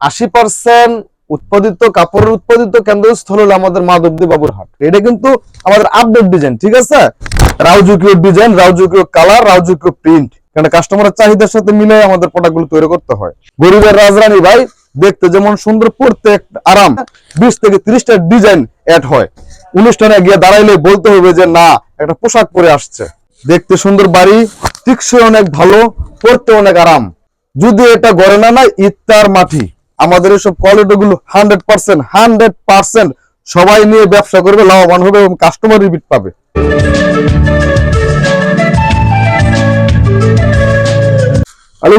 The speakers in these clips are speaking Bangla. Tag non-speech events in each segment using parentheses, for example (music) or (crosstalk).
আশি পার্সেন্ট উৎপাদিত, কাপড়ের উৎপাদিত কেন্দ্রস্থল হলো আমাদের মাধবদী বাবুর হাট। এটা কিন্তু আমাদের আপডেট ডিজাইন ঠিক আছে? রাউজুকীয় ডিজাইন রাউজুকীয় কালার রাউজুকীয় প্রিন্ট কারণ কাস্টমারের চাহিদার সাথে মিলে আমাদের প্রোডাক্টগুলো তৈরি করতে হয়। গরিবের রাজরানী ভাই, দেখতে যেমন সুন্দর পড়তে আরাম। বিশ থেকে ত্রিশটা ডিজাইন অ্যাড হয়। অনুষ্ঠানে গিয়ে দাঁড়াইলে বলতে হবে যে, না, একটা পোশাক পরে আসছে। দেখতে সুন্দর বাড়ি, টিকসই অনেক ভালো পড়তে অনেক আরাম। যদি এটা গড়ে না না ইত্তার মাটি আমাদের এসব কোয়ালিটি গুলো হান্ড্রেড পার্সেন্ট হান্ড্রেড পার্সেন্ট সবাই নিয়ে ব্যবসা করবে লাভবান হবে এবং কাস্টমার রিপিট পাবে।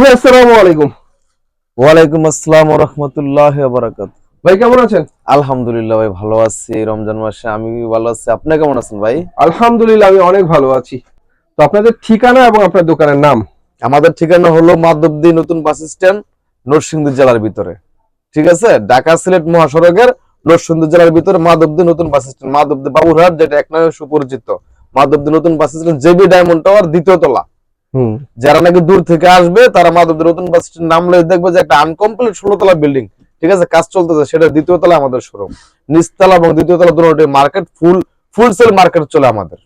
ভাই আসসালামু আলাইকুম। ওয়ালাইকুম আসসালাম রহমতুল্লাহ বারাকাত ভাই কেমন আছেন? আলহামদুলিল্লাহ ভাই ভালো আছি রমজান মাসে আমি ভালো আছি। আপনি কেমন আছেন ভাই? আলহামদুলিল্লাহ আমি অনেক ভালো আছি। তো আপনাদের ঠিকানা এবং আপনার দোকানের নাম? আমাদের ঠিকানা হলো মাধবদী নতুন বাস স্ট্যান্ড নরসিংদী জেলার ভিতরে। ঠিক আছে? ঢাকা সিলেট মহাসড়কের নরসিংদী জেলার ভিতরে মাধবদী নতুন বাস স্ট্যান্ড মাধবদী বাবুরহাট যেটা এক নামে সুপরিচিত। মাধবদী নতুন bus stand JB diamond tower দ্বিতীয় তলা। যারা নাকি দূর থেকে আসবে তারা মাধবদী নতুন বাস স্ট্যান্ড নামলে দেখবে যে একটা আনকমপ্লিট ষোলো তলা বিল্ডিং ঠিক আছে? কাজ চলতেছে সেটা দ্বিতীয় তলা আমাদের শোরুম নিচতলা এবং দ্বিতীয় তলা দুটো market full full sale market চলে আমাদের।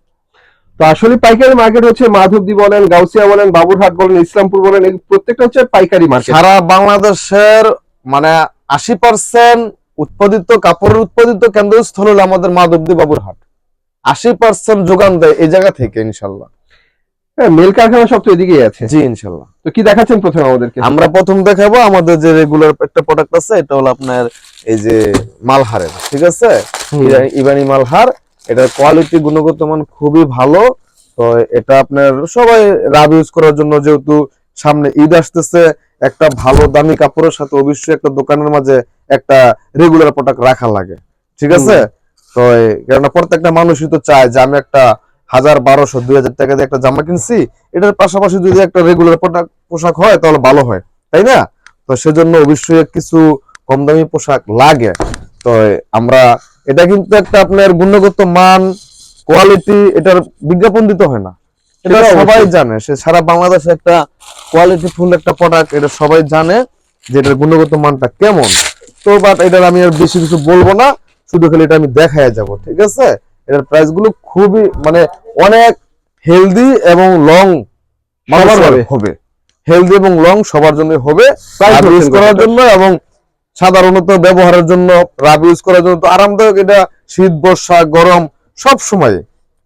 তো আসলে পাইকারি মার্কেট হচ্ছে মাধবদী বলেন গাউসিয়া বলেন বাবুরহাট বলেন ইসলামপুর বলেন প্রত্যেকটা হচ্ছে পাইকারি মার্কেট সারা বাংলাদেশের মানে আশি পার্সেন্ট উৎপাদিত কাপড়ের উৎপাদিত কেন্দ্রস্থল হলো আমাদের মাধবদী বাবুর হাট আশি পার্সেন্ট যোগান দেয় এই জায়গা থেকে ইনশাল্লাহ। হ্যাঁ মেল কারখানা সব তো এদিকেই আছে। জি ইনশাল্লাহ। তো কি দেখাচ্ছেন প্রথমে আমাদেরকে? আমরা প্রথম দেখাবো আমাদের যে রেগুলার একটা প্রোডাক্ট আছে এটা হলো আপনার এই যে মালহারের ঠিক আছে। ইবানি মালহার। এটার কোয়ালিটি গুণগত মান খুবই ভালো। তো এটা আপনার সবাই রাব ইউজ করার জন্য যেহেতু সামনে ঈদ আসতেছে একটা ভালো দামি কাপড়ের সাথে অবশ্যই একটা দোকানের মাঝে একটা রেগুলার প্রোডাক্ট রাখা লাগে। ঠিক আছে? তো কেননা প্রত্যেকটা মানুষই তো চায় যে আমি একটা হাজার বারোশো দুই হাজার টাকা দিয়ে একটা জামা কিনছি এটার পাশাপাশি যদি একটা রেগুলার প্রোডাক্ট পোশাক হয় তাহলে ভালো হয় তাই না? তো সেজন্য অবশ্যই কিছু কম দামি পোশাক লাগে। তো আমরা এটা কিন্তু একটা আপনার গুণগত মান কোয়ালিটি এটার বিজ্ঞাপন দিতে হয় না। এটা সবাই। জানে। সে সারা বাংলাদেশে একটা কোয়ালিটি ফুল একটা প্রোডাক্ট এটা সবাই জানে যে এটার গুণগত মানটা কেমন। তো বাট এটার আমি আর বেশি কিছু বলব না শুধু খালি এটা আমি দেখায় যাব ঠিক আছে? এটার প্রাইসগুলো খুবই মানে অনেক হেলদি এবং লং। হবে। হেলদি এবং লং সবার জন্য হবে। ইউজ করার জন্য এবং সাধারণত ব্যবহারের জন্য রাব ইউজ করার জন্য তো আরামদায়ক এটা শীত বর্ষা গরম সব সময়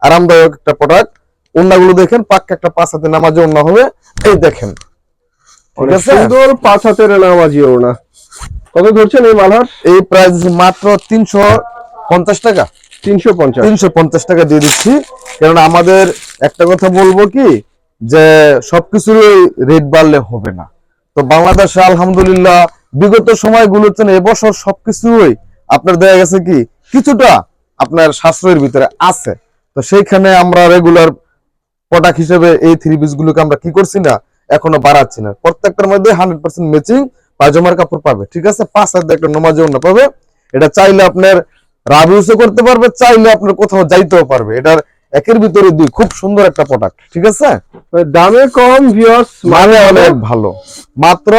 আরামদায়ক একটা প্রোডাক্ট ওন্নাগুলো দেখেন পাক্কা একটা পাঁচ হাতে নামাজে ওন্না হবে। এই দেখেন। ঠিক আছে? সুন্দর পাঁচ হাতের নামাজি ওনা কত ধরছেন এই মালহার? এই প্রাইস মাত্র তিনশো পঞ্চাশ টাকা। তিনশো পঞ্চাশ। তিনশো পঞ্চাশ টাকা দিয়ে দিচ্ছি। কারণ আমাদের একটা কথা বলব কি যে সবকিছুর রেট বাড়লে হবে না। তো বাংলাদেশে আলহামদুলিল্লাহ বিগত সময়গুলোতে না এবছর সবকিছুই আপনার দেখা গেছে কি কিছুটা আপনার সাশ্রয়ের ভিতরে আছে। তো সেইখানে আমরা রেগুলার প্রোডাক্ট হিসেবে এই থ্রি পিস গুলোকে আমরা কি করছি না এখনও বাড়াচ্ছি না। প্রত্যেকটার মধ্যে হান্ড্রেড পার্সেন্ট ম্যাচিং পায়জামার কাপড় পাবে ঠিক আছে? পাঁচ হাজার একটা নমাজে অন্য পাবে। এটা চাইলে আপনার রাব ইউজও করতে পারবে চাইলে আপনার কোথাও যাইতেও পারবে। এটার একের ভিতরে দুই খুব সুন্দর একটা প্রোডাক্ট ঠিক আছে? দামে কম ভিউয়ার্স মানে অনেক ভালো। মাত্র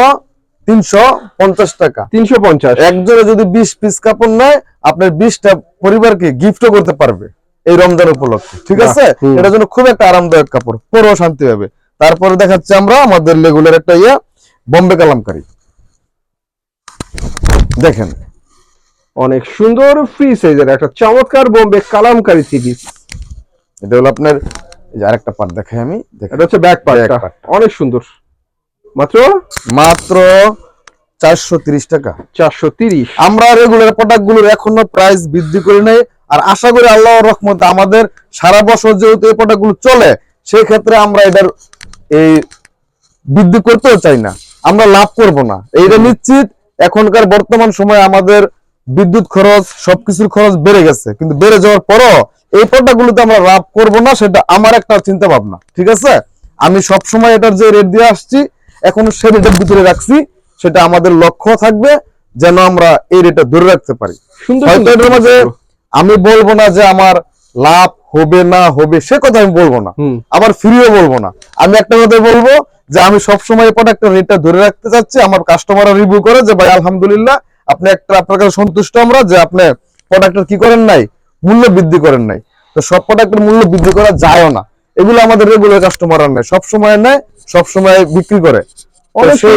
তিনশো পঞ্চাশ টাকা। তিনশো পঞ্চাশ। একজনে যদি বিশ পিস কাপড় নেয় আপনার বিশটা পরিবারকে গিফটও করতে পারবে। এই রমজান উপলক্ষে ঠিক আছে। এটার জন্য খুব একটা আরামদায়ক কাপড় পরেও শান্তি হবে তারপরে দেখাচ্ছি আমরা আমাদের রেগুলার একটা ইয়া বম্বে কালামকারি। দেখেন। অনেক সুন্দর ফ্রি সাইজের একটা চমৎকার বোম্বে কালামকারী সিরিজ এটা হলো আপনার আরেকটা পার্ট দেখাই আমি এটা হচ্ছে ব্যাক পার্টটা অনেক সুন্দর। মাত্র? মাত্র চারশো তিরিশ টাকা। চারশো তিরিশ। আমরা রেগুলার প্রোডাক্টগুলোর এখনও প্রাইস বৃদ্ধি করে নেই। আর আশা করি আল্লাহর রহমতে আমাদের সারা বছর যেহেতু এই প্রোডাক্টগুলো চলে সেই ক্ষেত্রে আমরা এটার এই বৃদ্ধি করতেও চাই না। আমরা লাভ করব না। এইটা নিশ্চিত এখনকার বর্তমান সময়ে আমাদের বিদ্যুৎ খরচ সবকিছুর খরচ বেড়ে গেছে। কিন্তু বেড়ে যাওয়ার পরও এই প্রোডাক্ট গুলোতে আমরা লাভ করব না সেটা আমার একটা চিন্তা ভাবনা ঠিক আছে? আমি সব সময় এটার যে রেট দিয়ে আসছি এখন সে রেটের ভিতরে রাখছি সেটা আমাদের লক্ষ্য থাকবে যেন আমরা এই রেটটা ধরে রাখতে পারি। হয়তো এটার মাঝে আমি বলব না যে আমার লাভ হবে না হবে সে কথা আমি বলব না। আবার ফ্রিও বলব না। আমি একটা কথা বলব যে আমি সবসময় প্রোডাক্টের রেটটা ধরে রাখতে চাচ্ছি আমার কাস্টমাররা রিভিউ করে যে ভাই আলহামদুলিল্লাহ আপনি একটা আপনার কাছে সন্তুষ্ট আমরা যে আপনি প্রোডাক্টের কি করেন নাই? মূল্য বৃদ্ধি করেন নাই। তো সব প্রোডাক্টের মূল্য বৃদ্ধি করা যায়ও না। এগুলো আমাদের রেগুলার কাস্টমাররা নেয়। সবসময় নেয় সবসময় বিক্রি করে। সেই-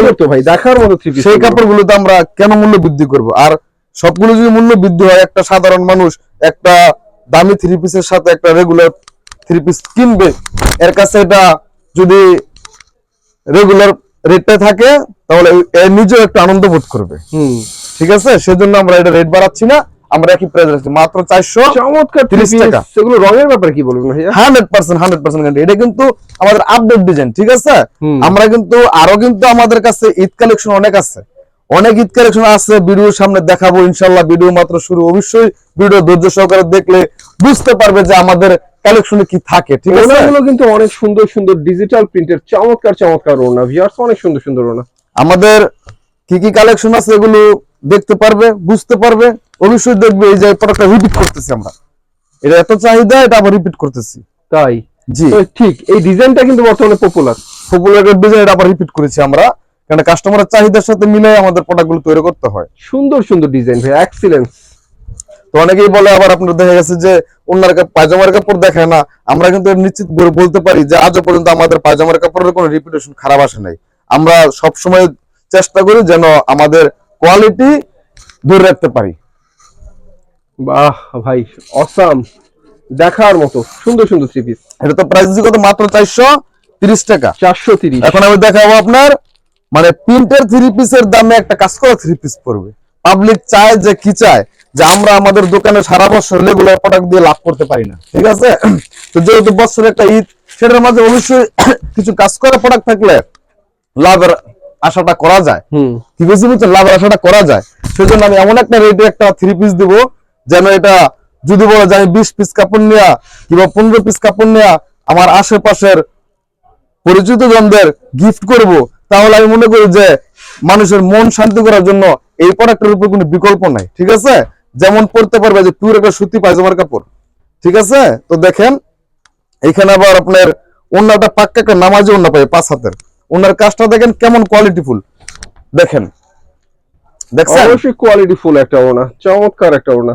সুন্দর তো আমরা কেন মূল্য বৃদ্ধি করব? আর সবগুলো যদি মূল্য বৃদ্ধি হয় একটা সাধারণ মানুষ একটা দামি থ্রি পিসের সাথে একটা রেগুলার থ্রি পিস কিনবে এর কাছে এটা যদি রেগুলার রেটটা থাকে তাহলে এ নিজেও একটা আনন্দ বোধ করবে। ঠিক আছে? সেজন্য আমরা এটা রেট বাড়াচ্ছি না আমরা একই প্রাইস রাখছি। মাত্র চারশো চমৎকার 30 টাকা। সেগুলো রঙের ব্যাপারে কি বলবেন হান্ড্রেড পার্সেন্ট হান্ড্রেড পার্সেন্ট এটা কিন্তু আমাদের আপডেট ডিজাইন ঠিক আছে? আমরা কিন্তু আরও কিন্তু আমাদের কাছে ঈদ কালেকশন অনেক আছে। অনেক ঈদ কালেকশন আছে ভিডিওর সামনে দেখাবো ইনশাল্লাহ ভিডিও মাত্র শুরু। অবশ্যই ভিডিও ধৈর্য সহকারে দেখলে বুঝতে পারবে যে আমাদের কালেকশনে কি থাকে ঠিক আছে? ওনাগুলো কিন্তু অনেক সুন্দর সুন্দর ডিজিটাল প্রিন্টের চমৎকার চমৎকার ওনা ভিউয়ার্স অনেক সুন্দর সুন্দর ওনা আমাদের কি কি কালেকশন আছে এগুলো দেখতে পারবে বুঝতে পারবে। অবশ্যই দেখবে এই যে প্রোডাক্টটা রিপিট করতেছি আমরা। এটা এত চাহিদা এটা আবার রিপিট করতেছি। তাই? জি। ঠিক এই ডিজাইনটা কিন্তু বর্তমানে পপুলার পপুলার ডিজাইন এটা আবার রিপিট করেছি আমরা। কারণ কাস্টমারের চাহিদার সাথে মিলে আমাদের প্রোডাক্টগুলো তৈরি করতে হয়। সুন্দর সুন্দর ডিজাইন ভাই এক্সিলেন্স তো অনেকেই বলে আবার আপনার দেখা গেছে যে কাপ- পায়জামার কাপড় দেখায় না। আমরা কিন্তু নিশ্চিত বলতে পারি যে আজও পর্যন্ত আমাদের পায়জামার কাপড়ের কোনো রিপিটেশন খারাপ আসে নাই। আমরা সব সময় চেষ্টা করি যেন আমাদের কোয়ালিটি ধরে রাখতে পারি। বাহ ভাই অসাম দেখার মতো সুন্দর সুন্দর থ্রি পিস এটা তো প্রাইস কত? মাত্র চারশো তিরিশ টাকা। চারশো তিরিশ। এখন আমি দেখাবো আপনার মানে প্রিন্টের থ্রি পিসের দামে একটা কাজ করা থ্রি পিস পড়বে। পাবলিক চায় যে কি চায় যে আমরা আমাদের দোকানে সারা বছর রেগুলার প্রোডাক্ট দিয়ে লাভ করতে পারি না। ঠিক আছে? তো যেহেতু বছর একটা ঈদ সেটার মাঝে অবশ্যই (coughs) কিছু কাজ করা প্রোডাক্ট থাকলে লাভের আশাটা করা যায়। হুম। কি বুঝতে পারছেন লাভের আশাটা করা যায়। সেজন্য আমি এমন একটা রেটে একটা থ্রি পিস দিব যেন এটা যদি বলা যায় বিশ পিস কাপড় নেওয়া কিংবা পনেরো পিস কাপড় নেওয়া আমার আশেপাশের পরিচিত জনদের গিফট করব তাহলে আমি মনে করি যে মানুষের মন শান্তি করার জন্য এই প্রোডাক্টের উপর কোনো বিকল্প নাই ঠিক আছে? যেমন পড়তে পারবে যে পিওর একটা সুতি পায়জামার কাপড় ঠিক আছে? তো দেখেন এখানে আবার আপনার অন্যটা পাক্কা একটা নামাজি অন্য পাবে পাঁচ হাতের। ওনার কাজটা দেখেন কেমন কোয়ালিটিফুল দেখেন দেখছেন? অবশ্যই কোয়ালিটি ফুল একটা ওনা চমৎকার একটা ওনা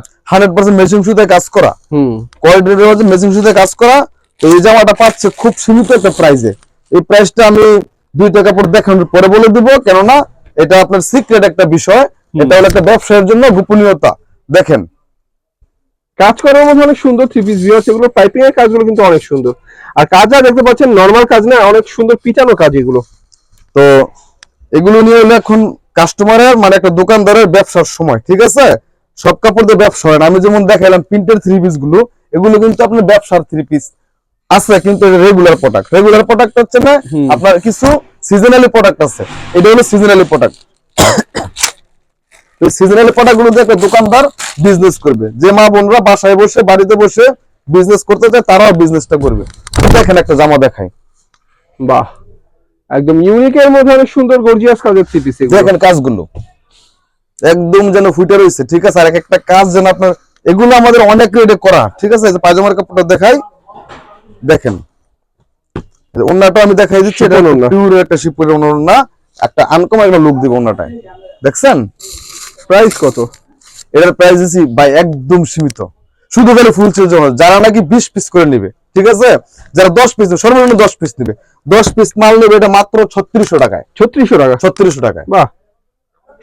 মেশিন সুতে কাজ করা। হুম। কোয়ালিটি হচ্ছে মেশিন সুতে কাজ করা তো এই জামাটা পাচ্ছে খুব সীমিত একটা প্রাইসে এই প্রাইসটা আমি দুই টাকা পর দেখানোর পরে বলে দিব কেননা এটা আপনার সিক্রেট একটা বিষয়। এটা হলো একটা ব্যবসায়ের জন্য গোপনীয়তা। দেখেন। কাজ করার মধ্যে অনেক সুন্দর থ্রি পিস ভিউয়ার্স এগুলো পাইপিং এর কাজগুলো কিন্তু অনেক সুন্দর। আর কাজ যা দেখতে পাচ্ছেন নর্মাল কাজ না অনেক সুন্দর পিটানো কাজ এগুলো। তো এগুলো নিয়ে হলো এখন কাস্টমারের মানে একটা দোকানদারের ব্যবসার সময় ঠিক আছে? সব কাপড় দিয়ে ব্যবসা হয় না। আমি যেমন দেখাইলাম প্রিন্টের থ্রি পিসগুলো এগুলো কিন্তু আপনার ব্যবসার থ্রি পিস আছে কিন্তু রেগুলার প্রোডাক্ট রেগুলার প্রোডাক্ট হচ্ছে না আপনার কিছু সিজনালি প্রোডাক্ট আছে। এটা হলো সিজনালি প্রোডাক্ট সিজনালি প্রোডাক্টগুলো একটা দোকানদার বিজনেস করবে। যে মা বোনরা বাসায় বসে বাড়িতে বসে বিজনেস করতে চায় তারাও বিজনেসটা করবে। দেখেন একটা জামা দেখাই। বাহ। একদম ইউনিকের মধ্যে অনেক সুন্দর গর্জিয়াস কাজের থ্রি পিস দেখেন কাজগুলো। একদম যেন ফুটে রয়েছে ঠিক আছে? আর এক একটা কাজ যেন আপনার এগুলো আমাদের অনেক রেডে করা ঠিক আছে? পায়জামার কাপড়টা দেখাই। দেখেন। ওড়নাটা আমি দেখাই দিচ্ছি এটা পিওর একটা ওড়না একটা আনকমন একটা লুক দিব ওড়নাটায় দেখছেন? প্রাইস কত? এটার প্রাইস দিছি ভাই একদম সীমিত। শুধু ফুল চেঞ্জ যারা নাকি বিশ পিস করে নিবে ঠিক আছে? যারা দশ পিস সর্বনিম্ন দশ পিস নিবে। দশ পিস মাল নেবে এটা মাত্র ছত্রিশশো টাকায়। ছত্রিশশো টাকা? ছত্রিশশো টাকায়। বাহ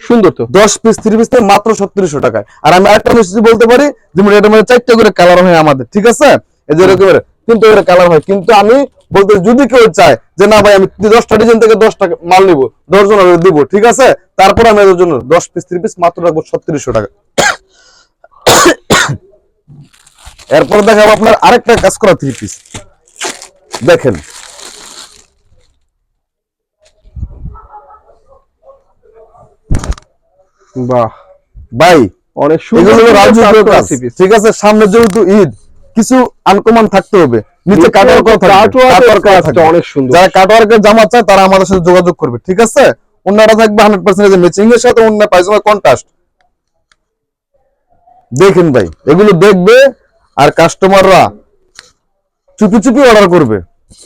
সুন্দর তো। দশ পিস থ্রি পিস মাত্র ছত্রিশশো টাকায়। আর আমি আরেকটা মিষ্টি বলতে পারি যেমন এটা মানে চারটা করে কালার হয় আমাদের ঠিক আছে? এই যে কিন্তু করে কালার হয়। কিন্তু আমি বলতে যদি কেউ চায় যে না ভাই আমি দশটা ডিজাইন থেকে দশটা মাল নিবো দশ জন দিব ঠিক আছে? তারপর আমি এদের জন্য দশ পিস থ্রি পিস মাত্র রাখব ছত্রিশশো টাকা। এরপর দেখাবো আপনার আরেকটা কাজ করা থ্রি পিস দেখেন। বাহ। ভাই অনেক সুন্দর। ঠিক আছে? সামনে যেহেতু ঈদ কিছু আনকমন থাকতে হবে। নিচে থাকবে। অনেক সুন্দর। যারা কাটওয়ার্কের জামা চায় তারা আমাদের সাথে যোগাযোগ করবে ঠিক আছে? অন্যরা থাকবে হান্ড্রেড পার্সেন্ট মেচিং এর সাথে অন্য পায়জামা কন্ট্রাস্ট দেখেন ভাই এগুলো দেখবে আর কাস্টমাররা চুপি চুপি অর্ডার করবে।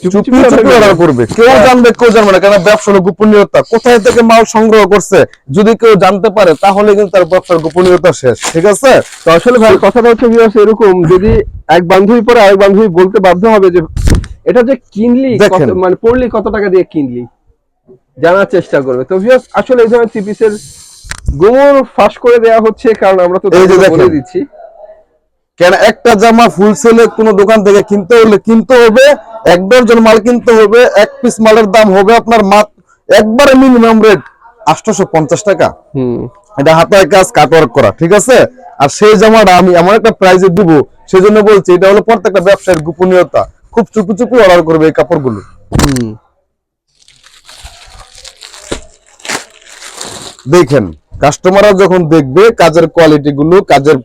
চুপি চুপি অর্ডার করবে। কেউ জানবে কেউ জানবে না কারণ ব্যবসার গোপনীয়তা। কোথায় থেকে মাল সংগ্রহ করছে যদি কেউ জানতে পারে তাহলে কিন্তু তার ব্যবসার গোপনীয়তা শেষ ঠিক আছে? তো আসলে ভাই কথাটা হচ্ছে viewers এরকম যদি এক বান্ধবী পরে আরেক বান্ধবী বলতে বাধ্য হবে যে এটা যে কিনলি মানে পড়লি কত টাকা দিয়ে কিনলি জানার চেষ্টা করবে। তো ভিউয়ার্স আসলে এই ধরনের থ্রি পিসের গোমর ফাঁস করে দেওয়া হচ্ছে কারণ আমরা তো বলে দিচ্ছি। কেন একটা জামা ফুল সেলে কোনো দোকান থেকে কিনতে হলে কিনতে হবে এক ডজন মাল কিনতে হবে এক পিস মালের দাম হবে আপনার মাত্র একবারে মিনিমাম রেট আটশোশো পঞ্চাশ টাকা। হুম। এটা হাতায় কাজ কাটওয়ার্ক করা ঠিক আছে? আর সেই জামাটা আমি এমন একটা প্রাইজে দিব সেই জন্য বলছি এটা হলো প্রত্যেকটা ব্যবসায়ের গোপনীয়তা। খুব চুপি চুপি অর্ডার করবে এই কাপড়গুলো। হুম। দেখেন কাস্টমাররা যখন দেখবে কাজের কোয়ালিটি গুলো কাজের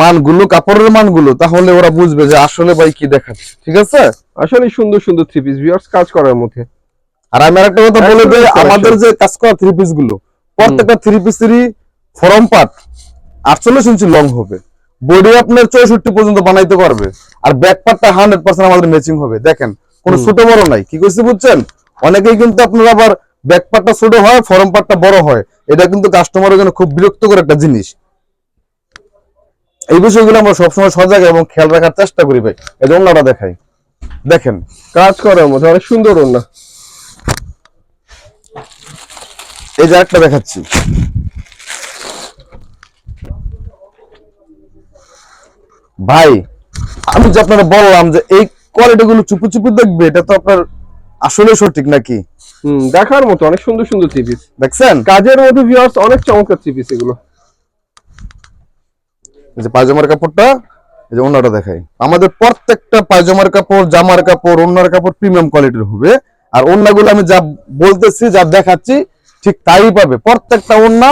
মানগুলো কাপড়ের মানগুলো তাহলে ওরা বুঝবে যে আসলে ভাই কি দেখাচ্ছে। ঠিক আছে? আসলে সুন্দর সুন্দর থ্রি পিস ভিউয়ার্স কাজ করার মধ্যে। আর আমি আরেকটা কথা বলে দিই আমাদের যে কাজ করা থ্রি পিসগুলো প্রত্যেকটা থ্রি পিসেরই ফরম পার্ট আটচল্লিশ ইঞ্চি লং হবে। বডি আপনার চৌষট্টি পর্যন্ত বানাইতে পারবে। আর ব্যাক পার্টটা হান্ড্রেড পার্সেন্ট আমাদের ম্যাচিং হবে। দেখেন কোনো ছোট বড় নাই। কি কইছি বুঝছেন? অনেকেই কিন্তু আপনার আবার ব্যাক পার্টটা ছোট হয় ফরম পার্টটা বড় হয়। এটা কিন্তু কাস্টমারের জন্য খুব বিরক্তকর একটা জিনিস। এই বিষয়গুলো আমরা সবসময় সজাগ এবং খেয়াল রাখার চেষ্টা করি ভাই। এই যে অন্যটা দেখাই। দেখেন কাজ করার মধ্যে অনেক সুন্দর ওনা এই যে একটা দেখাচ্ছি। ভাই আমি যে আপনারা বললাম যে এই কোয়ালিটি গুলো চুপি চুপি দেখবে এটা তো আপনার আসলে সঠিক নাকি? হুম দেখার মতো অনেক সুন্দর সুন্দর থ্রি পিস দেখছেন? কাজের মধ্যে ভিউয়ার্স অনেক চমৎকার থ্রি পিস এগুলো। এই যে পায়জামার কাপড়টা এই যে অন্যটা দেখাই। আমাদের প্রত্যেকটা পায়জামার কাপড় জামার কাপড় অন্যার কাপড় প্রিমিয়াম কোয়ালিটির হবে। আর অন্যগুলো আমি যা বলতেছি যা দেখাচ্ছি ঠিক তাই পাবে। প্রত্যেকটা অন্য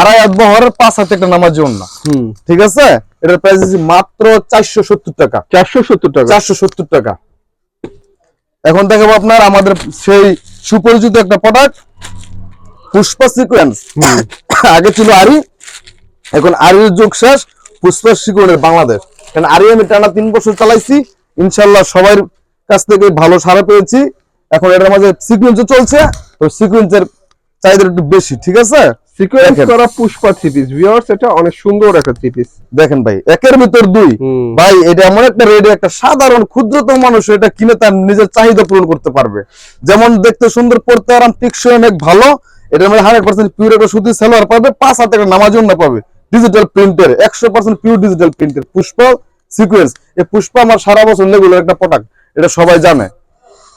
আড়াই হাত বহরের পাঁচ হাতে একটা নামাজি হুম। ঠিক আছে? এটার প্রাইস মাত্র চারশো সত্তর টাকা। চারশো সত্তর টাকা। চারশো সত্তর টাকা। এখন দেখাবো আপনার আমাদের সেই সুপরিচিত একটা প্রোডাক্ট পুষ্পা সিকোয়েন্স আগে ছিল আরি এখন আরির যুগ শেষ। পুষ্পা বাংলাদেশ। কারণ আমি টানা তিন বছর চালাইছি ইনশাল্লাহ সবার কাছ থেকে ভালো সারা পেয়েছি। এখন এটার মাঝে সিকোয়েন্সও চলছে তো সিকোয়েন্সের চাহিদা একটু বেশি ঠিক আছে? সিকোয়েন্স করা পুষ্পা থ্রি পিস ভিউয়ার্স এটা অনেক সুন্দর একটা থ্রি পিস দেখেন ভাই একের ভিতর দুই। ভাই এটা এমন একটা রেডি একটা সাধারণ ক্ষুদ্রতম মানুষ এটা কিনে তার নিজের চাহিদা পূরণ করতে পারবে। যেমন দেখতে সুন্দর পড়তে আরাম টিকসই অনেক ভালো। এটার মধ্যে হান্ড্রেড পার্সেন্ট পিওর একটা সুতি সালোয়ার পাবে পাঁচ হাতে একটা নামাজ না পাবে। ডিজিটাল প্রিন্টের একশো পার্সেন্ট পিওর ডিজিটাল প্রিন্টের পুষ্প সিকুয়েন্স এই পুষ্প আমার সারা বছর লেগুলার একটা প্রোডাক্ট এটা সবাই জানে।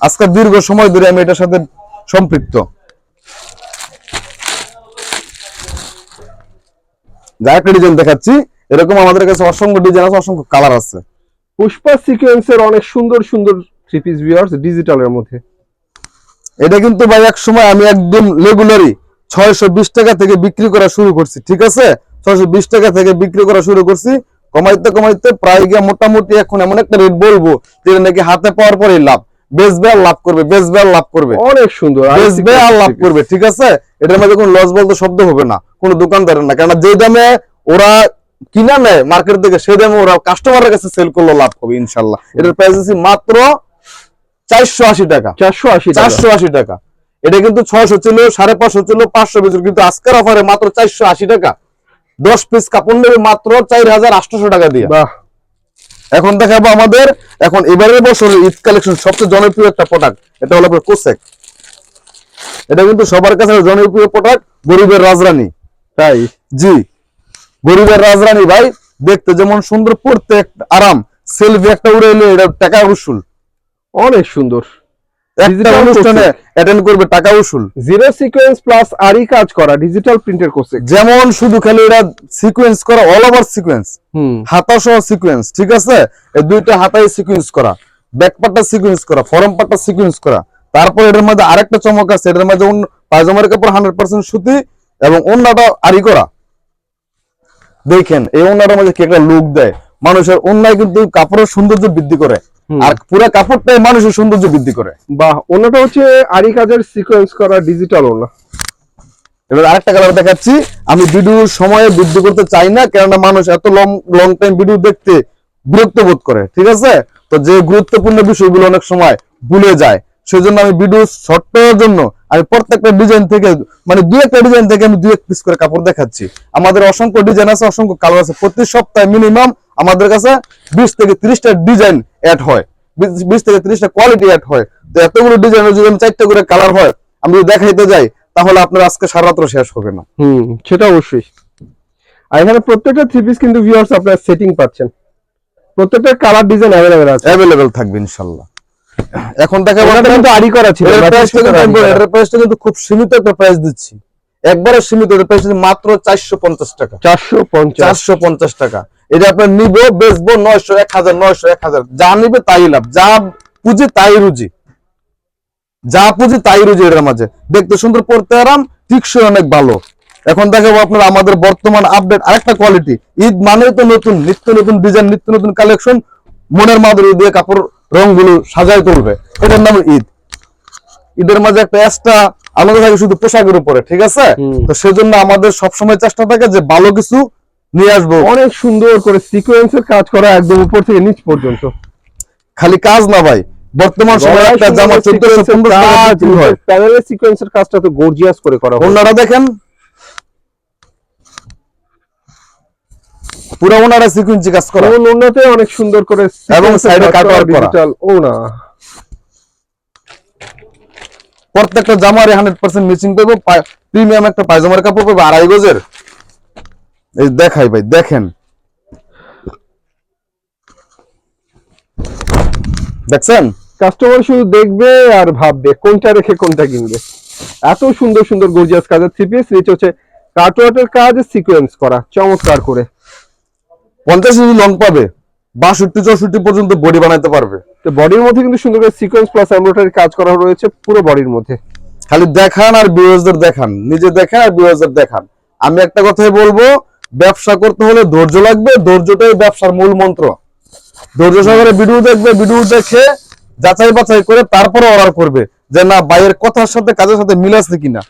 আজকে দীর্ঘ সময় ধরে আমি এটার সাথে সম্পৃক্ত। যা একটা ডিজাইন দেখাচ্ছি এরকম আমাদের কাছে অসংখ্য ডিজাইন আছে অসংখ্য কালার আছে। পুষ্পা সিকোয়েন্সের অনেক সুন্দর সুন্দর থ্রি পিস ভিউয়ার্স ডিজিটালের মধ্যে। এটা কিন্তু ভাই এক সময় আমি একদম রেগুলারই ছয়শো বিশ টাকা থেকে বিক্রি করা শুরু করছি ঠিক আছে? ছয়শো বিশ টাকা থেকে বিক্রি করা শুরু করছি। কমাইতে কমাইতে প্রায় গিয়ে মোটামুটি এখন এমন একটা রেট বলব যেটা নাকি হাতে পাওয়ার পরেই লাভ। বেচবে আর লাভ করবে বেচবে আর লাভ করবে। অনেক সুন্দর বেচবে আর লাভ করবে ঠিক আছে? এটার মধ্যে কোনো লস বলতে শব্দ হবে না কোনো দোকানদারের না। কেননা যে দামে ওরা কিনা নেয় মার্কেট থেকে সেই দামে ওরা কাস্টমারের কাছে সেল করলে লাভ হবে ইনশাল্লাহ। এটার প্রাইস আছে মাত্র চারশো আশি টাকা। চারশো আশি চারশো আশি টাকা। এটা কিন্তু ছয়শো ছিল সাড়ে পাঁচশো ছিল পাঁচশো পিস কিন্তু আজকের অফারে মাত্র চারশো আশি টাকা। দশ পিস কাপড় নেবে মাত্র চার হাজার আটশো টাকা দিয়ে। এখন দেখাবো আমাদের এখন এবারের বছর ঈদ কালেকশন সবচেয়ে জনপ্রিয় একটা প্রোডাক্ট এটা হলো আপনার কোসেক। এটা কিন্তু সবার কাছে জনপ্রিয় প্রোডাক্ট গরিবের রাজরানী। তাই? জি। গরিবের রাজরানী ভাই দেখতে যেমন সুন্দর পড়তে একটা আরাম সেলফি একটা উড়ে এলে এটা টাকা উসুল। অনেক সুন্দর। একটা Digital অনুষ্ঠানে অ্যাটেন্ড করবে টাকা উসুল। জিরো সিকোয়েন্স প্লাস আরই কাজ করা ডিজিটাল প্রিন্টের যেমন শুধু খালি এরা সিকোয়েন্স করা অল ওভার সিকোয়েন্স হাতা সহ সিকোয়েন্স ঠিক আছে? এই দুইটা হাতায় সিকোয়েন্স করা। ব্যাক পার্টটা সিকোয়েন্স করা ফরম পার্টটা সিকোয়েন্স করা। তারপর এটার মধ্যে আরেকটা চমক আছে এটার মধ্যে পায়জামার কাপড় হান্ড্রেড পার্সেন্ট সুতি এবং অন্যটা আরি করা। দেখেন এই অন্যটার মধ্যে কি একটা লুক দেয়। মানুষের অন্যায় কিন্তু কাপড়ের সৌন্দর্য বৃদ্ধি করে। আর পুরো কাপড়টাই মানুষের সৌন্দর্য বৃদ্ধি করে। বাহ অন্যটা হচ্ছে আরই কাজের সিকোয়েন্স করা ডিজিটাল ওনা। এবার আরেকটা কালার দেখাচ্ছি। আমি ভিডিও সময়ে বৃদ্ধি করতে চাই না কেননা মানুষ এত লং লং টাইম ভিডিও দেখতে বিরক্ত বোধ করে ঠিক আছে? তো যে গুরুত্বপূর্ণ বিষয়গুলো অনেক সময় ভুলে যায় সেজন্য আমি ভিডিও শর্ট করার জন্য আমি প্রত্যেকটা ডিজাইন থেকে মানে দু একটা ডিজাইন থেকে আমি দু এক পিস করে কাপড় দেখাচ্ছি। আমাদের অসংখ্য ডিজাইন আছে অসংখ্য কালার আছে। প্রতি সপ্তাহে মিনিমাম আমাদের কাছে বিশ থেকে ত্রিশটা ডিজাইন অ্যাড হয়। বিশ থেকে ত্রিশটা কোয়ালিটি অ্যাড হয়। তো এতগুলো ডিজাইনের যদি আমি চারটা করে কালার হয় আমি যদি দেখাইতে যাই তাহলে আপনার আজকে সারা রাত্র শেষ হবে না। হুম সেটা অবশ্যই। আর এখানে প্রত্যেকটা থ্রি পিস কিন্তু ভিউয়ার্স আপনারা সেটিং পাচ্ছেন। প্রত্যেকটা কালার ডিজাইন অ্যাভেলেবেল আছে। অ্যাভেলেবেল থাকবে ইনশাল্লাহ। এখন দেখাবো ওনাটা কিন্তু আড়ি করা ছিল এটার প্রাইসটা কিন্তু খুব সীমিত একটা প্রাইস দিচ্ছি। একবারে সীমিত প্রাইস মাত্র চারশো পঞ্চাশ টাকা। চারশো পঞ্চাশ। চারশো পঞ্চাশ টাকা। এটা আপনার নিবো বেচবো নয়শো এক হাজার নয়শো এক হাজার। যা নিবে তাই লাভ। যা পুঁজি তাই রুজি। যা পুঁজি তাই রুজি এটার মাঝে। দেখতে সুন্দর পড়তে আরাম টিকসই অনেক ভালো। এখন দেখাবো আপনার আমাদের বর্তমান আপডেট আরেকটা কোয়ালিটি ঈদ মানেই তো নতুন নিত্য নতুন ডিজাইন নিত্য নতুন কালেকশন মনের মাধুরী দিয়ে কাপড় রংগুলো সাজায় তুলবে। এটার নাম ঈদ। ঈদের মাঝে একটা এক্সট্রা আলাদা থাকে শুধু পোশাকের উপরে ঠিক আছে? তো সেজন্য আমাদের সবসময় চেষ্টা থাকে যে ভালো কিছু নিয়ে আসব। অনেক সুন্দর করে সিকোয়েন্সের কাজ করা একদম উপর থেকে নিচ পর্যন্ত। খালি কাজ না ভাই বর্তমান সময়ে একটা জামা চোদ্দশো পনেরোশো টাকা বিক্রি হয়। প্যানেলের সিকোয়েন্সের কাজটা তো গর্জিয়াস করে করা ওনারা দেখেন। পুরো ওনারা সিকুয়েন্সি কাজ করা। অনেক সুন্দর করে এবং। ডিজিটাল প্রত্যেকটা জামারে হান্ড্রেড পার্সেন্ট মিচিং পাবো প্রিমিয়াম একটা পায়জামার কাপড় পাবো আড়াই গজের। এই দেখাই ভাই দেখেন। দেখছেন? কাস্টমার শুধু দেখবে আর ভাববে কোনটা রেখে কোনটা কিনবে। এত সুন্দর সুন্দর গর্জিয়াস কাজের থ্রি পিস নিচে হচ্ছে কাটওয়ার্কের কাজ সিকোয়েন্স করা চমৎকার করে। পঞ্চাশ ইঞ্চি লং পাবে বাষট্টি চৌষট্টি পর্যন্ত বডি বানাতে পারবে। তো বডির মধ্যে কিন্তু সুন্দর করে সিকোয়েন্স প্লাস এমব্রয়ডারি কাজ করা রয়েছে পুরো বডির মধ্যে। খালি দেখান আর বিওয়াজদের দেখান নিজে দেখেন আর বিওয়াজদের দেখান। আমি একটা কথাই বলব ব্যবসা করতে হলে ধৈর্য লাগবে ধৈর্যটাই ব্যবসার মূল মন্ত্র। ধৈর্য সহকারে ভিডিও দেখবে ভিডিও দেখে যাচাই বাছাই করে তারপরে অর্ডার করবে যে না বাইরের কথার সাথে কাজের সাথে মিল আছে কিনা।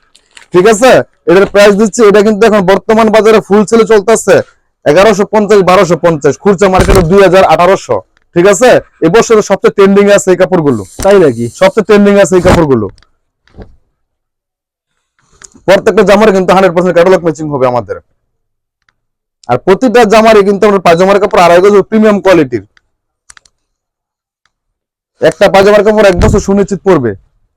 ঠিক আছে? এটার প্রাইস দিচ্ছে এটা কিন্তু এখন বর্তমান বাজারে ফুল সেলে চলতেছে এগারোশো পঞ্চাশ বারোশো পঞ্চাশ খুচরা মার্কেটে দুই হাজার আঠারোশো। ঠিক আছে? এবছর সবচেয়ে ট্রেন্ডিং আছে এই কাপড়গুলো। তাই নাকি? সবচেয়ে ট্রেন্ডিং আছে এই কাপড়গুলো। প্রত্যেকটা জামার কিন্তু হান্ড্রেড পার্সেন্ট ক্যাটালগ ম্যাচিং হবে আমাদের। আর প্রতিটা জামারই কিন্তু আমরা পায়জামার কাপড় আড়াই গজ প্রিমিয়াম কোয়ালিটির একটা পায়জামার কাপড় এক বছর সুনিশ্চিত পড়বে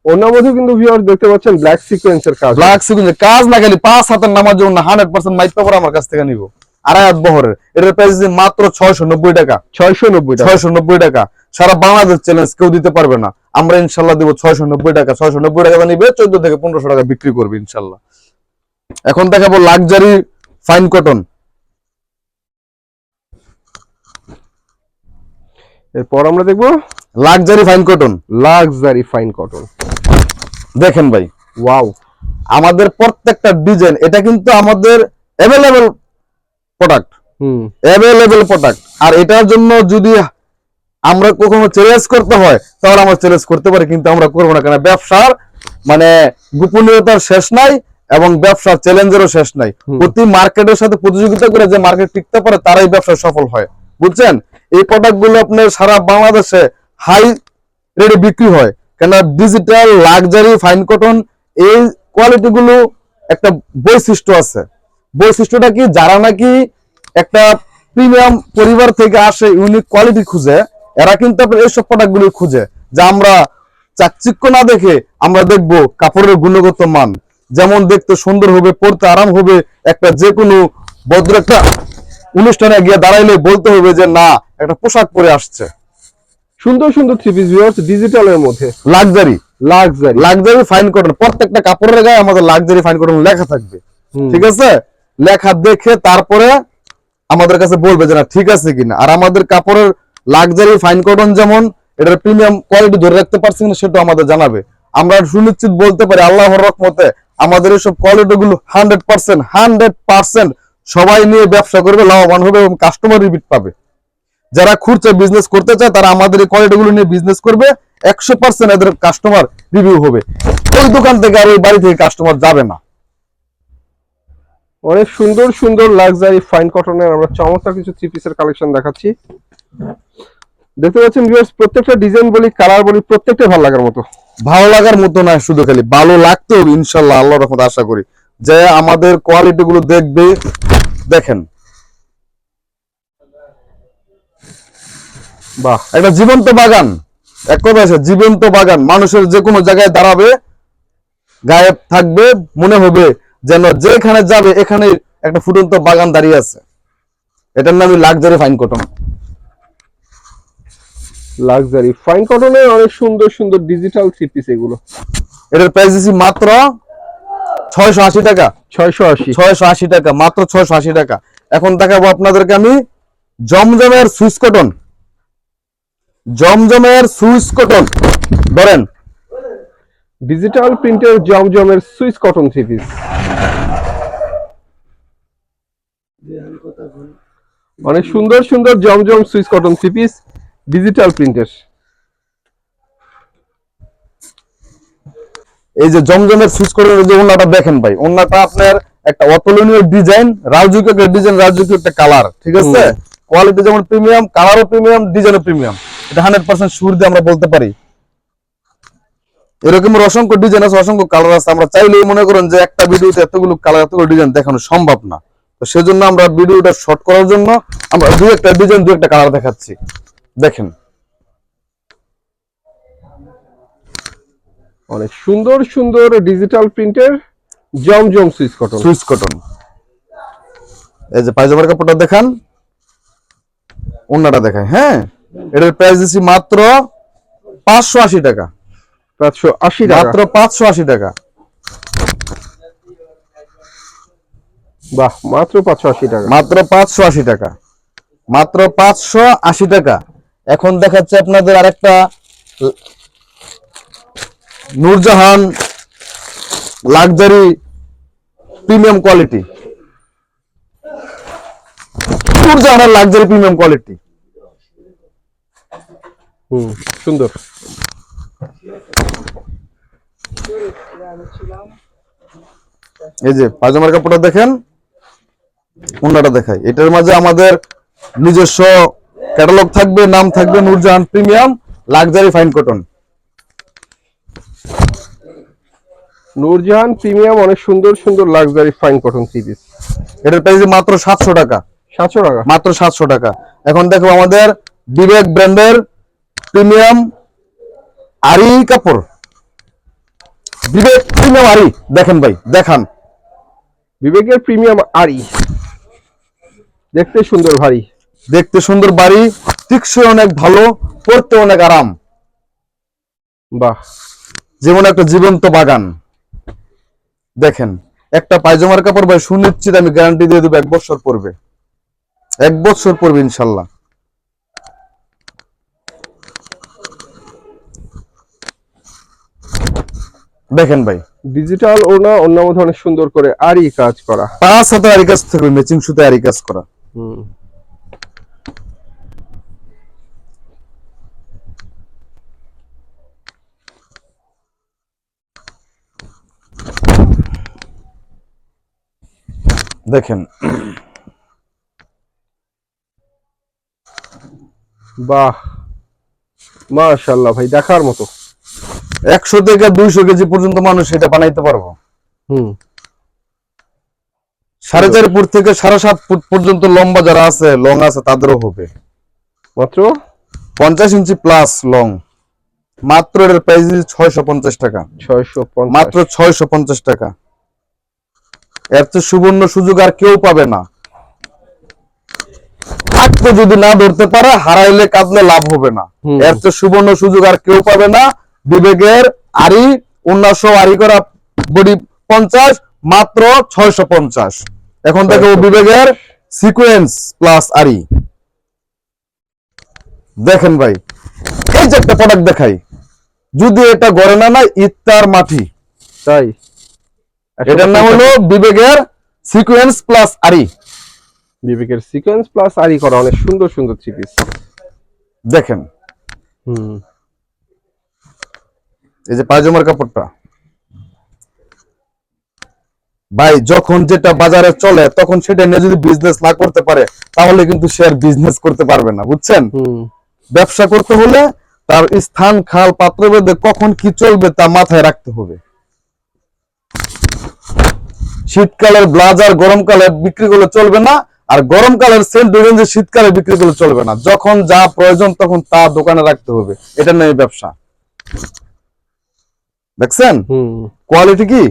অন্য মধ্যে কিন্তু ভিউয়ার দেখতে পাচ্ছেন ব্ল্যাক সিকোয়েন্সের কাজ। ব্ল্যাক সিকুয়েন্স কাজ না গেলে পাঁচ হাতের নামার জন্য হান্ড্রেড পার্সেন্ট মাইক পেপার আমার কাছ থেকে নিব। আড়াই হাত বহরের। এটার প্রাইস মাত্র ছয়শো নব্বই টাকা। ছয়শো নব্বই ছয়শো নব্বই টাকা। সারা বাংলাদেশ চ্যালেঞ্জ কেউ দিতে পারবে না। আমরা ইনশাল্লাহ দিব ছয়শো নব্বই টাকা। ছয়শো নব্বই টাকা নিবে চোদ্দ থেকে পনেরোশো টাকা বিক্রি করবে ইনশাল্লাহ। এখন দেখাবো লাক্সারি ফাইন কটন এরপর আমরা দেখব luxury fine cotton luxury fine cotton দেখেন ভাই। ওয়াও আমাদের প্রত্যেকটা ডিজাইন এটা কিন্তু আমাদের available product hmm. Available product আর এটার জন্য যদি আমরা কখনো চ্যালেঞ্জ করতে হয় তাহলে আমরা চ্যালেঞ্জ করতে পারি কিন্তু আমরা করব না কেন? ব্যবসার মানে গোপনীয়তার শেষ নাই এবং ব্যবসার চ্যালেঞ্জেরও শেষ নাই। প্রতি মার্কেটের সাথে প্রতিযোগিতা করে যে মার্কেট টিকতে পারে তারাই ব্যবসায় সফল হয়। বুঝছেন? এই প্রোডাক্টগুলো আপনার সারা বাংলাদেশে হাই রেটে বিক্রি হয়। কেন ডিজিটাল লাক্সারি ফাইন কটন এই কোয়ালিটি গুলো একটা বৈশিষ্ট্য আছে। বৈশিষ্ট্যটা কি? যারা নাকি একটা প্রিমিয়াম পরিবার থেকে আসে ইউনিক কোয়ালিটি খুঁজে, এরা কিন্তু আপনার এইসব প্রোডাক্টগুলো খুঁজে। যা আমরা চাকচিক্য না দেখে আমরা দেখব কাপড়ের গুণগত মান। যেমন দেখতে সুন্দর হবে পড়তে আরাম হবে একটা যে কোনো ভদ্র একটা অনুষ্ঠানে গিয়ে দাঁড়াইলে বলতে হবে যে না একটা পোশাক পরে আসছে। সুন্দর সুন্দর থ্রি পিস ভিউয়ার্স ডিজিটালের মধ্যে। Luxury luxury luxury fine cotton প্রত্যেকটা কাপড়ের গায়ে আমাদের লাক্সারি ফাইন কটন লেখা থাকবে। ঠিক আছে? লেখা দেখে তারপরে আমাদের কাছে বলবে যে না ঠিক আছে কিনা? আর আমাদের কাপড়ের লাক্সারি ফাইন কটন যেমন এটার প্রিমিয়াম কোয়ালিটি ধরে রাখতে পারছি কিনা সেটা আমাদের জানাবে। আমরা সুনিশ্চিত বলতে পারি আল্লাহর রহমতে আমাদের এইসব কোয়ালিটি গুলো হান্ড্রেড পার্সেন্ট হান্ড্রেড পার্সেন্ট সবাই নিয়ে ব্যবসা করবে লাভবান হবে এবং কাস্টমার রিপিট পাবে। যারা খুচরা বিজনেস করতে চায় তারা আমাদের এই কোয়ালিটি গুলো নিয়ে বিজনেস করবে একশো পার্সেন্ট এদের কাস্টমার রিভিউ হবে। ওই দোকান থেকে আর ওই বাড়ি থেকে কাস্টমার যাবে না। অনেক সুন্দর সুন্দর লাক্সারি ফাইন কটনের আমরা চমৎকার কিছু থ্রি পিসের কালেকশন দেখাচ্ছি। দেখতে পাচ্ছেন ভিউয়ার্স প্রত্যেকটা ডিজাইন বলি কালার বলি প্রত্যেকটা ভালো লাগার মতো। ভালো লাগার মতো না শুধু খালি ভালো লাগতে হবে ইনশাল্লাহ আল্লাহর রহমত আশা করি। যে আমাদের কোয়ালিটি গুলো দেখবে দেখেন। বাহ একটা জীবন্ত বাগান। এক কথা আছে জীবন্ত বাগান। মানুষের যে কোনো জায়গায় দাঁড়াবে গায়েব থাকবে মনে হবে যেন যেখানে যাবে এখানে একটা ফুটন্ত বাগান দাঁড়িয়ে আছে। এটার নামই luxury fine cotton luxury fine কটনের অনেক সুন্দর সুন্দর ডিজিটাল থ্রি পিস এগুলো। এটার প্রাইস মাত্র ছয়শো আশি টাকা। ছয়শো আশি। ছয়শো আশি টাকা মাত্র ছয়শো আশি টাকা। এখন দেখাবো আপনাদেরকে আমি জমজমের সুইচ কটন। জমজমের সুইচ কটন। ধরেন। ডিজিটাল প্রিন্টের জমজমের সুইস কটন থ্রি পিস অনেক সুন্দর সুন্দর Zamzam Swiss cotton three piece digital প্রিন্টের এই যে জমজমের সুইচ কটনের যে ওন্নাটা দেখেন ভাই ওন্নাটা আপনার একটা অতুলনীয় ডিজাইন রাজুকের ডিজাইন রাজুকের একটা কালার ঠিক আছে? কোয়ালিটি যেমন প্রিমিয়াম কালারও প্রিমিয়াম ডিজাইনও প্রিমিয়াম এটা হান্ড্রেড পার্সেন্ট সুর দিয়ে আমরা বলতে পারি। এরকমের অসংখ্য ডিজাইন আছে অসংখ্য কালার আছে। আমরা চাইলেই মনে করেন যে একটা ভিডিওতে এতগুলো কালার এতগুলো ডিজাইন দেখানো সম্ভব না। তো সেজন্য আমরা ভিডিওটা শর্ট করার জন্য আমরা দু একটা ডিজাইন দু একটা কালার দেখাচ্ছি। দেখেন। অনেক সুন্দর সুন্দর ডিজিটাল প্রিন্টের Zamzam Swiss cotton. Swiss cotton. এই যে পায়জামার কাপড়টা দেখান। অন্যটা দেখায় হ্যাঁ? এটার প্রাইস দিচ্ছি মাত্র পাঁচশো আশি টাকা। পাঁচশো আশি টাকা। মাত্র পাঁচশো আশি টাকা। বাহ মাত্র পাঁচশো আশি টাকা। মাত্র পাঁচশো আশি টাকা। মাত্র পাঁচশো আশি টাকা। এখন দেখাচ্ছে আপনাদের আরেকটা নূরজাহান লাক্সারি প্রিমিয়াম কোয়ালিটি। নূরজাহানের লাক্সারি প্রিমিয়াম কোয়ালিটি। হুম সুন্দর। এই যে পাজামার কাপড়টা দেখেন অন্যটা দেখাই। এটার মাঝে আমাদের নিজস্ব ক্যাটালগ থাকবে নাম থাকবে Nurjahan premium luxury fine cotton. Nurjahan premium অনেক সুন্দর সুন্দর luxury fine cotton three piece এটার প্রাইস মাত্র সাতশো টাকা। সাতশো টাকা। মাত্র সাতশো টাকা। এখন দেখো আমাদের বিবেক ব্র্যান্ডের প্রিমিয়াম আরি কাপড়। বিবেক প্রিমিয়াম আরি দেখেন ভাই দেখান। বিবেকের প্রিমিয়াম আরি। দেখতে সুন্দর ভারী। দেখতে সুন্দর বাড়ি টিকসই অনেক ভালো পড়তে অনেক আরাম। বাহ। যেমন একটা জীবন্ত বাগান। দেখেন একটা পায়জামার কাপড় ভাই সুনিশ্চিত আমি গ্যারান্টি দিয়ে দেবো এক বছর পরবে। এক বছর পরবে ইনশাল্লাহ। দেখেন ভাই। ডিজিটাল ওনা অন্য মধ্যে অনেক সুন্দর করে আরি কাজ করা। পাঁচ হাতে আরি কাজ থাকবে ম্যাচিং সুতে আরি কাজ করা। হুম। দেখেন। বাহ। মাশাআল্লাহ ভাই দেখার মতো। একশো থেকে দুইশো কেজি পর্যন্ত মানুষ এটা বানাইতে পারব। হুম। সাড়ে চার ফুট থেকে সাড়ে সাত ফুট পর্যন্ত লম্বা যারা আছে লং আছে তাদেরও হবে। মাত্র? পঞ্চাশ ইঞ্চি প্লাস লং মাত্র এটার প্রাইস ছয়শো পঞ্চাশ টাকা। ছয়শো মাত্র ছয়শো পঞ্চাশ টাকা। এর চেয়ে সুবর্ণ সুযোগ আর কেউ পাবে না। যদি না ধরতে পারে হারাইলে কাঁদলে লাভ হবে না। এর চেয়ে সুবর্ণ সুযোগ আর কেউ পাবে না। বিবেকের আরি উন্নাসো আরি করা বডি পঞ্চাশ মাত্র ছয়শো পঞ্চাশ। এখন দেখো 650 বিবেকের সিকুয়েন্স প্লাস আরি দেখেন ভাই এই যে একটা প্রোডাক্ট দেখাই। যদি এটা গড়ে না না ইত্তার মাটি। তাই? এটার নাম হলো বিবেকের সিকুয়েন্স প্লাস আরি বিবেকের সিকোয়েন্স প্লাস আরি করা অনেক সুন্দর সুন্দর থ্রি পিস দেখেন। হুম। এই যে পায়জামার কাপড়টা। ভাই যখন যেটা বাজারে চলে তখন সেটা নিয়ে যদি বিজনেস না করতে পারে তাহলে কিন্তু সে আর বিজনেস করতে পারবে না বুঝছেন? ব্যবসা করতে হলে তার স্থান খাল পাত্র ভেদে কখন কি চলবে তা মাথায় রাখতে হবে। শীতকালের ব্লাজার গরমকালে বিক্রি করলে চলবে না আর গরমকালের সেন্ট যে শীতকালে বিক্রি করলে চলবে না। যখন যা প্রয়োজন তখন তা দোকানে রাখতে হবে। এটা নেই ব্যবসা। দেখছেন? কোয়ালিটি কি?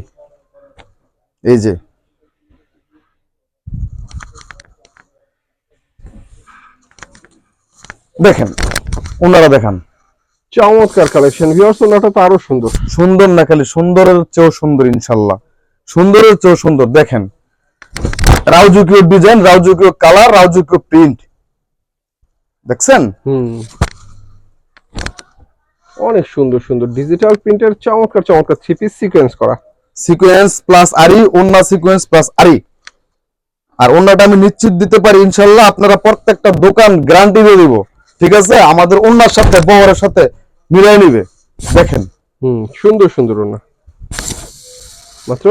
এই যে। দেখেন ওনারা দেখান। চমৎকার কালেকশন ভিউয়ার্স ওনাটা তো আরও সুন্দর। সুন্দর না খালি সুন্দরের চেয়েও সুন্দর ইনশাল্লাহ। সুন্দরের চেয়েও সুন্দর দেখেন। রাউজুকিও ডিজাইন রাউজুকিও কালার রাউজুকীয় প্রিন্ট। দেখছেন? অনেক সুন্দর সুন্দর। ডিজিটাল প্রিন্টের চমৎকার চমৎকার থ্রি পিস সিকোয়েন্স করা। সিকোয়েন্স প্লাস আরি ওন্না সিকোয়েন্স প্লাস আরি আর ওন্নাটা আমি নিশ্চিত দিতে পারি ইনশাল্লাহ আপনারা প্রত্যেকটা দোকান গ্যারান্টি দিয়ে দিব। ঠিক আছে? আমাদের ওন্নার সাথে বহরের সাথে মিলাই নিবে। দেখেন। হুম সুন্দর সুন্দর ওনা মাত্র?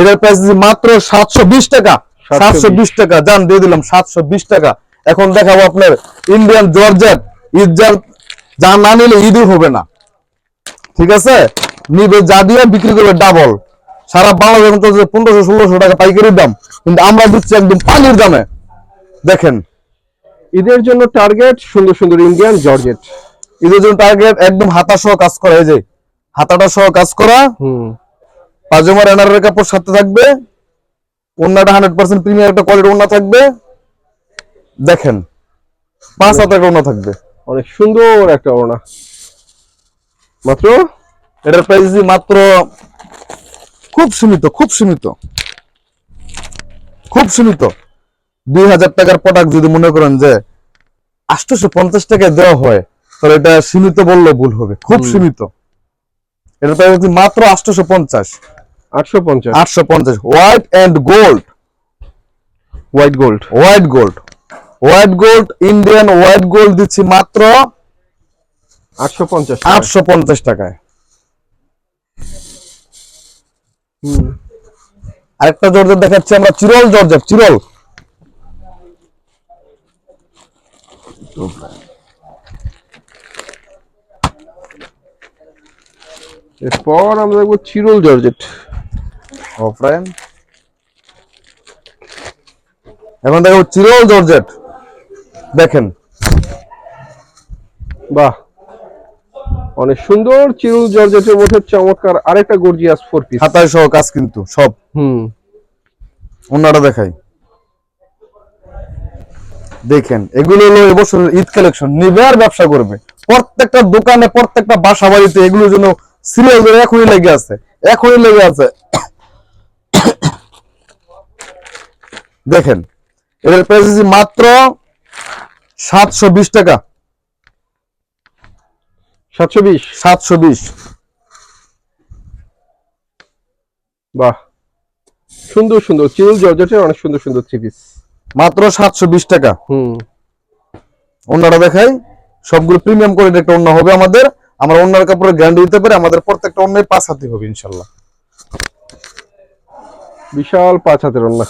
এটার প্রাইস মাত্র সাতশো বিশ টাকা। 720 টাকা। জান দিয়ে দিলাম সাতশো বিশ টাকা। এখন দেখাবো আপনার ইন্ডিয়ান জর্জেট ঈদ যা না নিলে ঈদই হবে না। ঠিক আছে? নিবে যা দিয়ে বিক্রি করবে ডাবল সারা চলছে পনেরোশো ষোলোশো টাকা পাইকারির দাম। কিন্তু আমরা দিচ্ছি একদম পানির দামে। দেখেন। ঈদের জন্য টার্গেট সুন্দর সুন্দর ইন্ডিয়ান জর্জেট ঈদের জন্য টার্গেট একদম হাতা সহ কাজ করা এই যে হাতাটা সহ কাজ করা। হুম। পাজামা রানারের কাপড় সাথে থাকবে। ওন্নাটা হান্ড্রেড পার্সেন্ট প্রিমিয়ার একটা কোয়ালিটি ওন্না থাকবে। দেখেন পাঁচ হাতে একটা ওন্না থাকবে। অনেক সুন্দর একটা ওনা মাত্র? এটার প্রাইস মাত্র খুব সীমিত খুব সীমিত। খুব সীমিত। দুই হাজার টাকার প্রোডাক্ট যদি মনে করেন যে আটশোশো পঞ্চাশ টাকায় দেওয়া হয় তাহলে এটা সীমিত বললে ভুল হবে। খুব সীমিত। এটা প্রাইস মাত্র আটশোশো পঞ্চাশ। আটশো পঞ্চাশ। আটশো পঞ্চাশ। White and gold white gold white gold white gold Indian white gold দিচ্ছি মাত্র আটশো পঞ্চাশ আটশো পঞ্চাশ টাকায়। হুম। আরেকটা জর্জেট দেখাচ্ছি আমরা চিরল জর্জেট চিরল। এরপর আমরা দেখব চিরল জর্জেট। অফরাইন এখন দেখো চিরল জর্জেট দেখেন। বাহ। অনেক সুন্দর চিরুল জর্জেটের মধ্যে চমৎকার আরেকটা গর্জিয়াস ফোর পিস হাতায় সহ কাজ কিন্তু সব। হুম। অন্যটা দেখাই। দেখেন এগুলো হলো এবছরের ঈদ কালেকশন নিবে আর ব্যবসা করবে। প্রত্যেকটা দোকানে প্রত্যেকটা বাসা বাড়িতে এগুলোর জন্য সিরিয়াল ধরে এখনই লেগে আছে। এখনই লেগে আছে। দেখেন এটার প্রাইস মাত্র সাতশো বিশ টাকা। সাতশো বিশ? সাতশো বিশ। বাহ। সুন্দর সুন্দর। চিরুল জর্জেটের অনেক সুন্দর সুন্দর থ্রি পিস মাত্র সাতশো বিশ টাকা। হুম। অন্যরা দেখাই সবগুলো প্রিমিয়াম কোয়ালিটি একটা অন্য হবে আমাদের। আমরা অন্যার কাপড়ের গ্যারান্টি দিতে পারি আমাদের প্রত্যেকটা অন্যের পাঁচ হাতি হবে ইনশাল্লাহ। বিশাল পাঁচ হাতের রান্না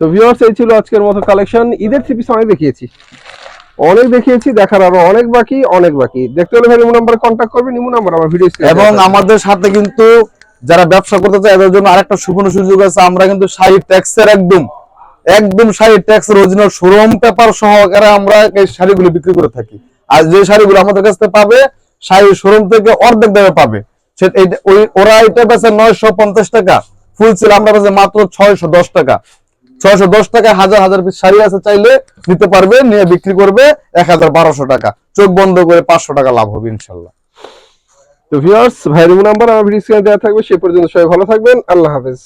তো ভিউয়ার্স এই ছিল আজকের মতো কালেকশন ঈদের থ্রি পিস অনেক দেখিয়েছি। অনেক দেখিয়েছি দেখার আরও অনেক বাকি অনেক বাকি। দেখতে হলে ভাই নিমু নাম্বারে কন্ট্যাক্ট করবে নিমু নাম্বার আমার ভিডিও এবং আমাদের সাথে কিন্তু যারা ব্যবসা করতে চায় এদের জন্য আরেকটা সুবর্ণ সুযোগ আছে। আমরা কিন্তু শাড়ি ট্যাক্সের একদম একদম শাড়ি ট্যাক্সের অরিজিনাল শোরুম পেপার সহকারে আমরা এই শাড়িগুলো বিক্রি করে থাকি। আর যে শাড়িগুলো আমাদের কাছ থেকে পাবে শাড়ি শোরুম থেকে অর্ধেক দামে পাবে। ওরা এটা পেছে নয়শো পঞ্চাশ টাকা ফুল সেল আমরা পেছে মাত্র ছয়শো দশ টাকা। ছয়শো দশ টাকা হাজার হাজার পিস শাড়ি আছে, চাইলে নিতে পারবে, নিয়ে বিক্রি করবে এক হাজার বারোশো টাকা। চোখ বন্ধ করে পাঁচশো টাকা লাভ হবে, ইনশাল্লাহ। তো ভিউয়ার্স ভাই নিমু নাম্বার আমার ভিডিও স্ক্রিনে দেওয়া থাকবে, সে পর্যন্ত সবাই ভালো থাকবেন, আল্লাহ হাফেজ।